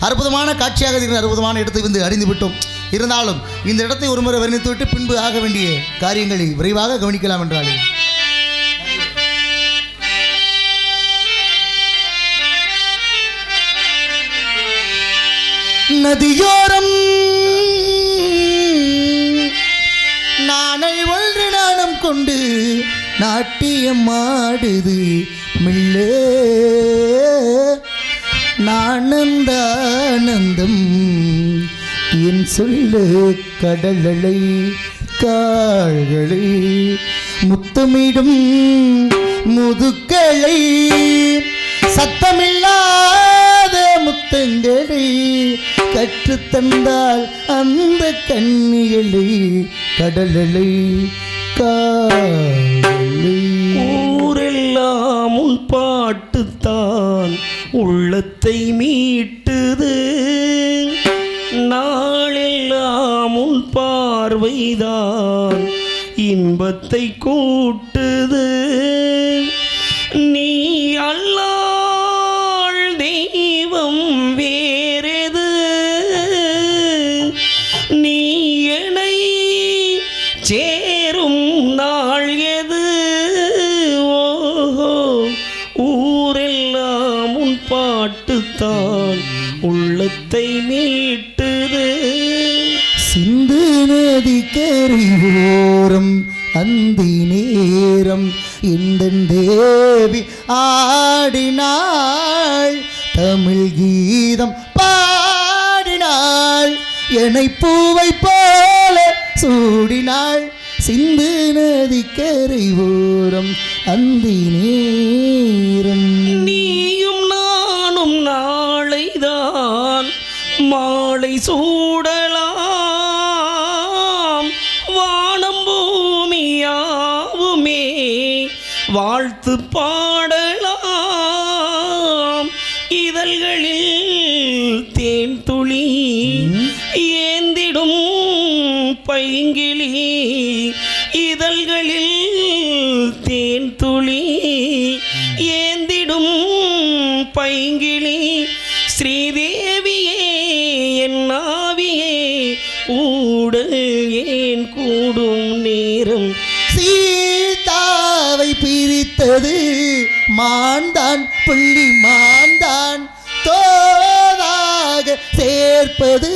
அற்புதமான காட்சியாக இருக்கிற அற்புதமான இடத்தை வந்து அறிந்து விட்டோம் இருந்தாலும் இந்த இடத்தை ஒருமுறை வர்ணித்துவிட்டு பின்பு ஆக வேண்டிய காரியங்களை விரைவாக கவனிக்கலாம் என்றாலே. நதியோரம். நானை ஒன்று நாணம் கொண்டு நாட்டியம் ஆடுது. மில்லே. நானந்தானந்தம். என் சொல்லு கடலலை கால்களை முத்தமிடும் முதுக்களை சத்தமில்லாத முத்தங்களை கற்றுத்தந்தால் அந்த கண்ணிகளை கடலலை காலை ஊரெல்லாம் உன் பாட்டுத்தான். உள்ளத்தை மீட்டுது. நாளெல்லாம் உன் பார்வைதான் இன்பத்தை கூட்டுது. நீ உள்ளத்தை மீட்டுது சிந்து நதி கரையோரம் அந்தி நேரம். இந்த தேவி ஆடினாள் தமிழ் கீதம் பாடினாள். என்னை பூவை போல சூடினாள். சிந்து நதி கரையோரம் அந்தி நேரம். நீயும் நானும் நாளைதான் மாலை சூடலாம். வானம் பூமியாவுமே. வாழ்த்து பாட ஏன் கூடும் நேரம்? சீதாவை பிரித்தது மாண்டான் புள்ளி மாண்டான் தோதாக சேர்ப்பது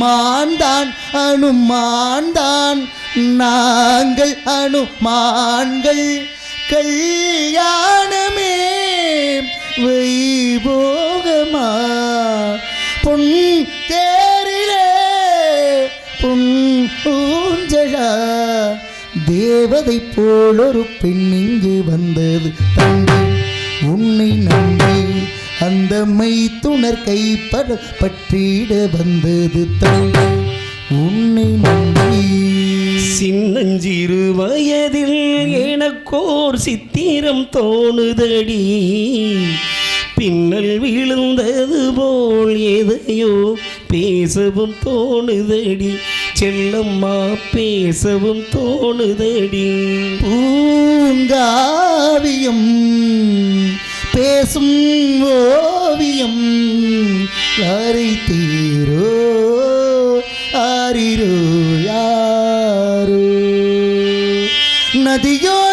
மாண்டான் அனுமான்தான் நாங்கள் அனுமான்கள் கல்யாணமே வைபோகமா? பொன் தேரிலே பொன் ஊஞ்சலா? தேவதை போல் ஒரு பெண் இங்கு வந்தது தங்கை உன்னை நம்பி அந்த மைத்துணர் கைப்பட பற்றிட வந்தது தங்கை உன்னை நம்பி சின்னஞ்சிறு வயதில் எனக்கோர் சித்திரம் தோணுதடி. பின்னல் விழுந்தது போல் எதையோ பேசவும் தோணுதடி. செல்லம்மா பேசவும் தோணுதடி. பூங்காவியம் பேசும் ஓவியம் வரை தீரோ ஆரிரோ யாரோ. நதியோ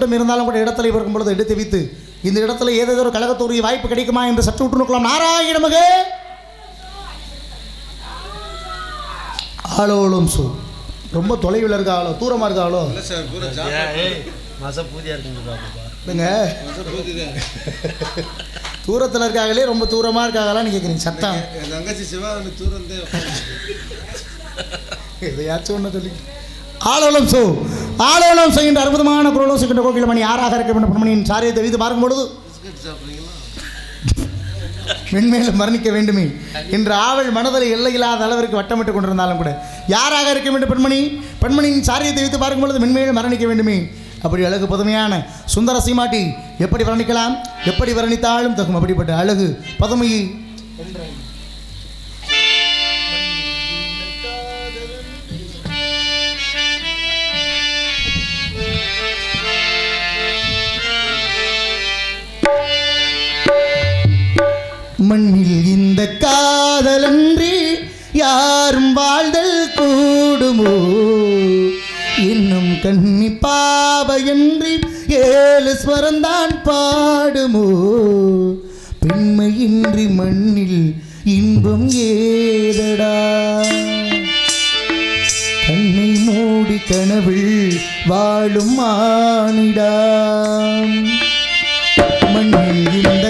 விட்டும் இருந்தாலும் கூட இடத்துல இருக்கும் பொழுது எடுத்து வைத்து இந்த இடத்துல ஏதேதோ ஒரு கழகத்துரிய வாய்ப்பு கிடைக்குமா என்று சற்று விட்டு நோக்கலாம். நாராயணமகே ஆளோளும் சு. ரொம்ப தொலைவில் இருக்க ஆளோ தூரமாக இருக்க ஆளோ? இல்லைங்க தூரத்தில் இருக்காங்களே ரொம்ப தூரமாக இருக்காங்களான்னு கேட்குறீங்க சத்தம். தங்கச்சி சிவா தூரம் எதையாச்சும் ஒன்று சொல்லி ஆளோலம் சோ ஆலோலம் செய்கின்ற அற்புதமான குரலோ செய்கின்ற கோகில மணி யாராக இருக்க வேண்டும் பெண்மணியின் சாரியை தெரிவித்து பார்க்கும்பொழுது மென்மேலும் மரணிக்க வேண்டுமே. என்ற ஆவல் மனதில் எல்லையில்லாத அளவிற்கு வட்டமிட்டு கொண்டிருந்தாலும் கூட. யாராக இருக்க வேண்டும் பெண்மணி பெண்மணியின் சாரியத்தை வைத்து பார்க்கும் பொழுது மென்மேலும் மரணிக்க வேண்டுமே. அப்படி அழகு புதுமையான சுந்தர சீமாட்டி எப்படி வர்ணிக்கலாம்? எப்படி வர்ணித்தாலும் தகும் அப்படிப்பட்ட அழகு பதுமையை மண்ணில் இந்த காதலன்றி யாரும் வாழ்தல் கூடுமோ? இன்னும் கண்ணி பாவையன்றி ஏழு ஸ்வரந்தான் பாடுமோ? பெண்மையின்றி மண்ணில் இன்பம் ஏதடா? கண்ணை மூடி கனவில் வாழும் மானிடாம் மண்ணில் இந்த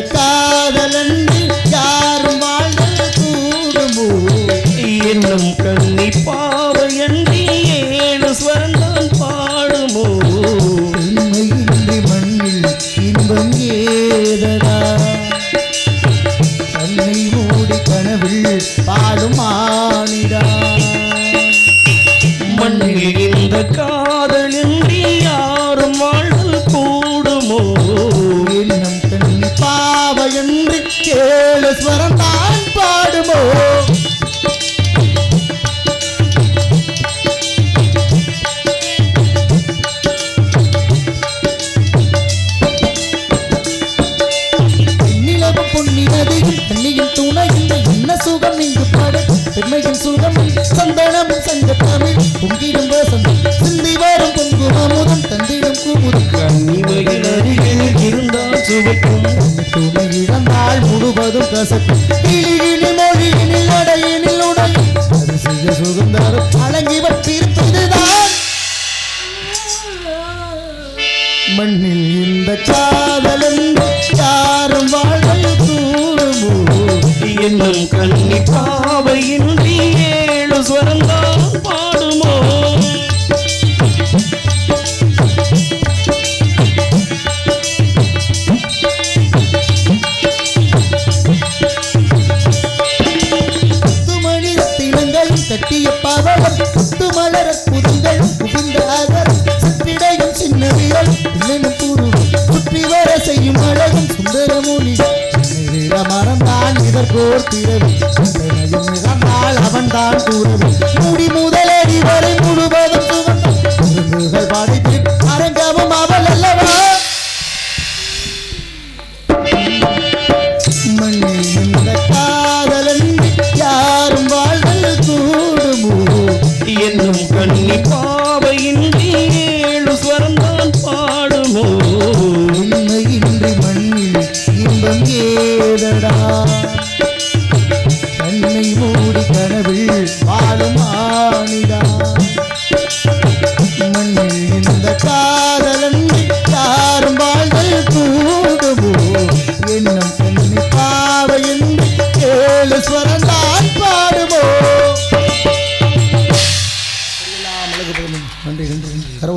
பாவையன்று ஏழு ஸ்வரம் நான் பாடுமோ? சுவைக்கும் துணை இழந்தால் முழுவதும் கசக்கும். கிளியினில் மொழியினில் அடையினில் உடையும். அரிசிய சுகந்தரும் அழங்கிவர் வட்டிருப்பதுதான் மண்ணில் இந்த காதலன் யாரும் வாழ்தல் தூரமோ? என்னும் கண்ணி பாவையின்றி ஏழு ஸ்வரந்தான் மறந்தான்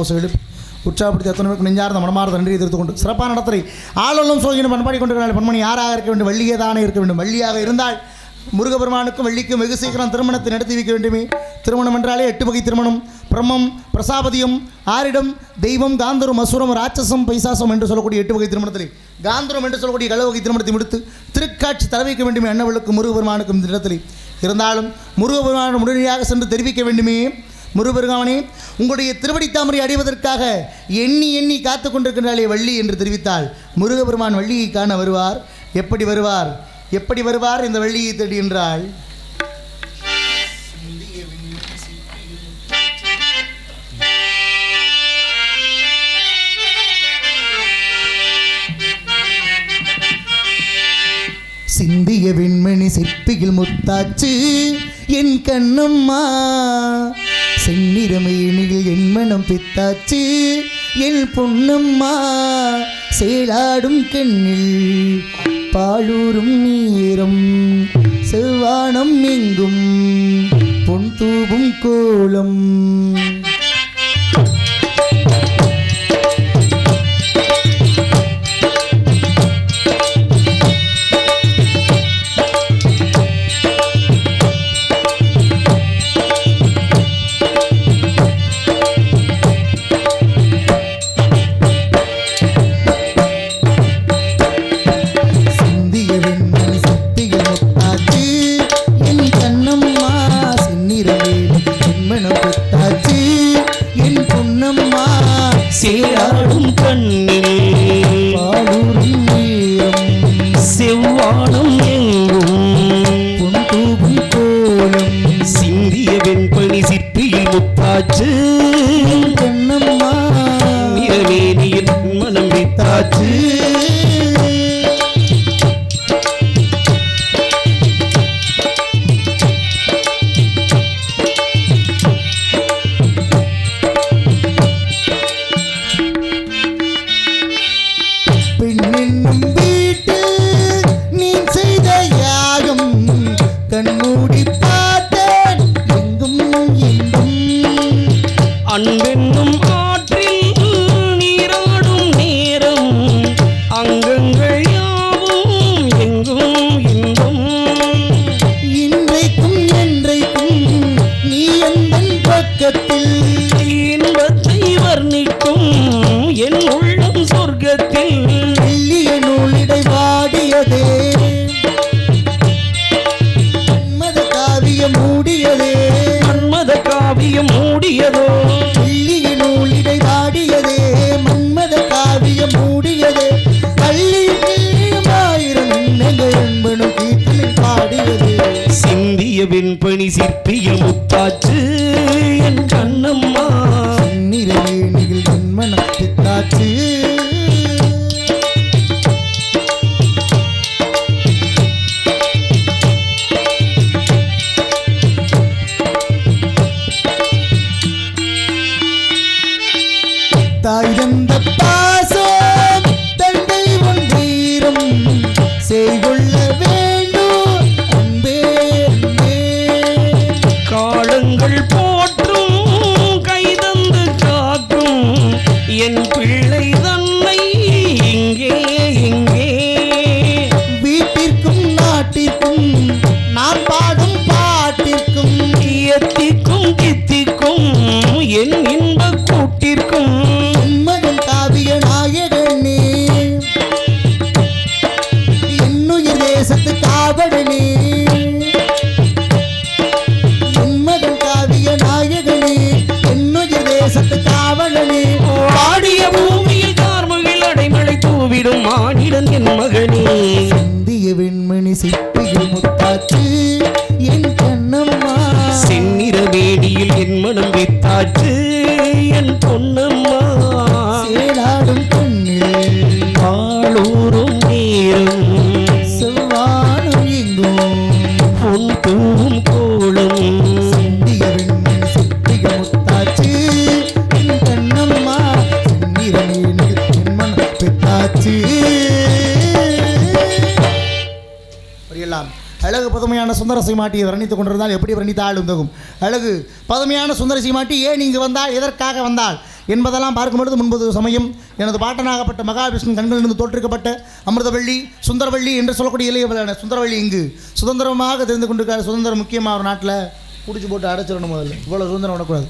நன்றி எழுப்பி உற்சாகப்படுத்தி அத்தனை பேருக்கு நெஞ்சார்ந்த மனமார்ந்த நன்றியை தெரிவித்துக் கொண்டு சிறப்பான நடத்தலை ஆளும் சோகினும் பண்பாடி கொண்டிருக்கிறாள் பெண்மணி யாராக இருக்க வேண்டும்? வள்ளியே தானே இருக்க வேண்டும்? வள்ளியாக இருந்தால் முருகபெருமானுக்கும் வள்ளிக்கும் வெகு சீக்கிரம் திருமணத்தை நடத்தி வைக்க வேண்டுமே. திருமணம் என்றாலே எட்டு வகை திருமணம். பிரம்மம் பிரசாபதியம் ஆரிடம் தெய்வம் காந்தரும் அசுரம் ராட்சசம் பைசாசம் என்று சொல்லக்கூடிய எட்டு வகை திருமணத்திலே. காந்தரம் என்று சொல்லக்கூடிய கள வகை திருமணத்தை முடித்து திருக்காட்சி தர வைக்க வேண்டுமே அன்னவளுக்கும் முருகபெருமானுக்கும் இந்த இடத்திலே. இருந்தாலும் முருகபெருமான உடனடியாக சென்று தெரிவிக்க வேண்டுமே. முருகபெருமானே உங்களுடைய திருவடி தாமரை அடைவதற்காக எண்ணி எண்ணி காத்து கொண்டிருக்கின்றாலே வள்ளி என்று தெரிவித்தால் முருகபெருமான் வள்ளியை காண வருவார். எப்படி வருவார்? எப்படி வருவார் இந்த வள்ளியை தேடி என்றால் சிந்திய விண்மணி சிற்பியில் முத்தாச்சு என் கண்ணம்மா. செந்நிறமேனியில் என் மனம் பித்தாச்சு. என் பொன்னம்மா சேலாடும் கண்ணில் பாலூரும் நீரம் செவ்வானம் எங்கும் பொன் தூவும் கோலம். என் கண்ணம்மா. நிறவேனியில் மனம் வித்தாச்சு. அன்பென்னும் வெண்பணி சிற்பிய முத்தாச்சு என் கண்ணம்மா. நிறவேணியில் என்மனம் பித்தாச்சு தாய் தந்த பாசம் தந்தை ஒன்றீரம் வீரம் என் சீமாட்டியை வர்ணித்துக் கொண்டிருந்தால் எப்படி வர்ணித்தாலும் தகும் அழகு. பதுமையான சுந்தர சீமாட்டி ஏன் இங்கு வந்தால்? எதற்காக வந்தால்? என்பதெல்லாம் பார்க்கும்பொழுது முன்பது சமயம். எனது பாட்டனாகப்பட்ட மகாவிஷ்ணு கண்களிலிருந்து தோற்றுவிக்கப்பட்ட அமிர்தவள்ளி சுந்தரவள்ளி என்று சொல்லக்கூடிய இளைய சுந்தரவள்ளி இங்கு. சுதந்திரமாக தெரிந்து கொண்டிருக்காரு. சுதந்திரம் முக்கியமாக ஒரு நாட்டில்? பிடிச்சி போட்டு அடைச்சிடணும் முதல்ல. இவ்வளோ சுதந்திரம் விடக்கூடாது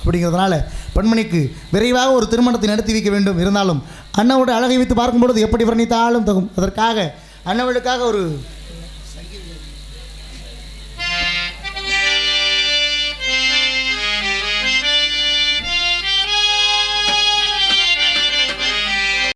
அப்படிங்கிறதுனால பெண்மணிக்கு விரைவாக ஒரு திருமணத்தை நடத்தி வைக்க வேண்டும். இருந்தாலும் அண்ணாவோட அழகை வைத்து பார்க்கும்பொழுது எப்படி வர்ணித்தாலும் தகும். அதற்காக அண்ணவளுக்காக ஒரு